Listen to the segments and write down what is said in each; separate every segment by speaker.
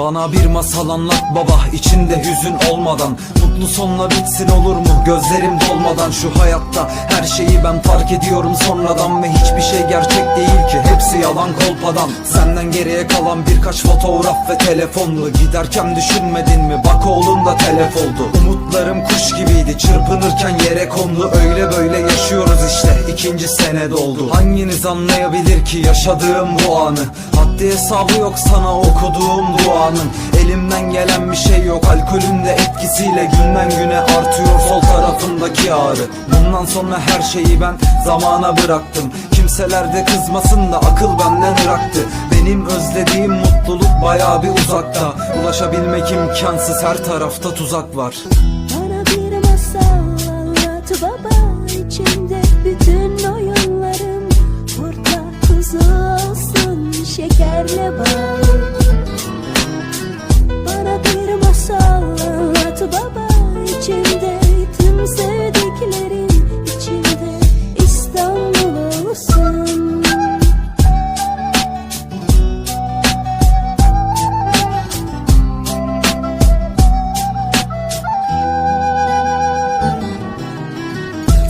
Speaker 1: Bana bir masal anlat baba içinde hüzün olmadan. Mutlu sonla bitsin olur mu? Gözlerim dolmadan. Şu hayatta her şeyi ben fark ediyorum sonradan Ve hiçbir şey gerçek değil ki. Hepsi yalan kolpadan. Senden geriye kalan birkaç fotoğraf ve telefonlu. Giderken düşünmedin mi? Bak oğlun da telef oldu Umutlarım kuş gibiydi çırpınırken yere kondu. Öyle böyle yaşıyoruz işte ikinci sene doldu. Hanginiz anlayabilir ki yaşadığım bu anı? Haddi hesabı yok sana okuduğum duanın. Elimden gelen bir şey yok alkolün de etkisiyle Günden güne artıyor sol tarafındaki ağrı. Bundan sonra her şeyi ben zamana bıraktım. Kimseler de kızmasın da akıl benden ıraktı Benim özlediğim mutluluk baya bir uzakta. Ulaşabilmek imkansız her tarafta tuzak var
Speaker 2: masal anlat baba içinde bütün oyunlarım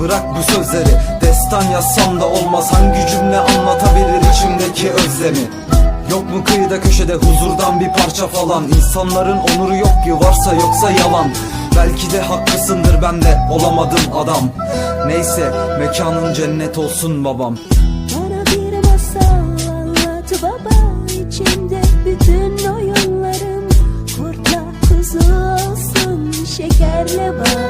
Speaker 1: Bırak bu sözleri. Destan yazsam da olmaz. Hangi cümle anlatabilir içimdeki özlemi? Yok mu kıyıda köşede huzurdan bir parça falan? İnsanların onuru yok ki varsa yoksa yalan. Belki de haklısındır ben de olamadım adam. Neyse mekanın cennet olsun babam.
Speaker 2: Bana bir masal anlat baba. İçimde bütün oyunlarım. Kurtla kuzu olsun şekerle bal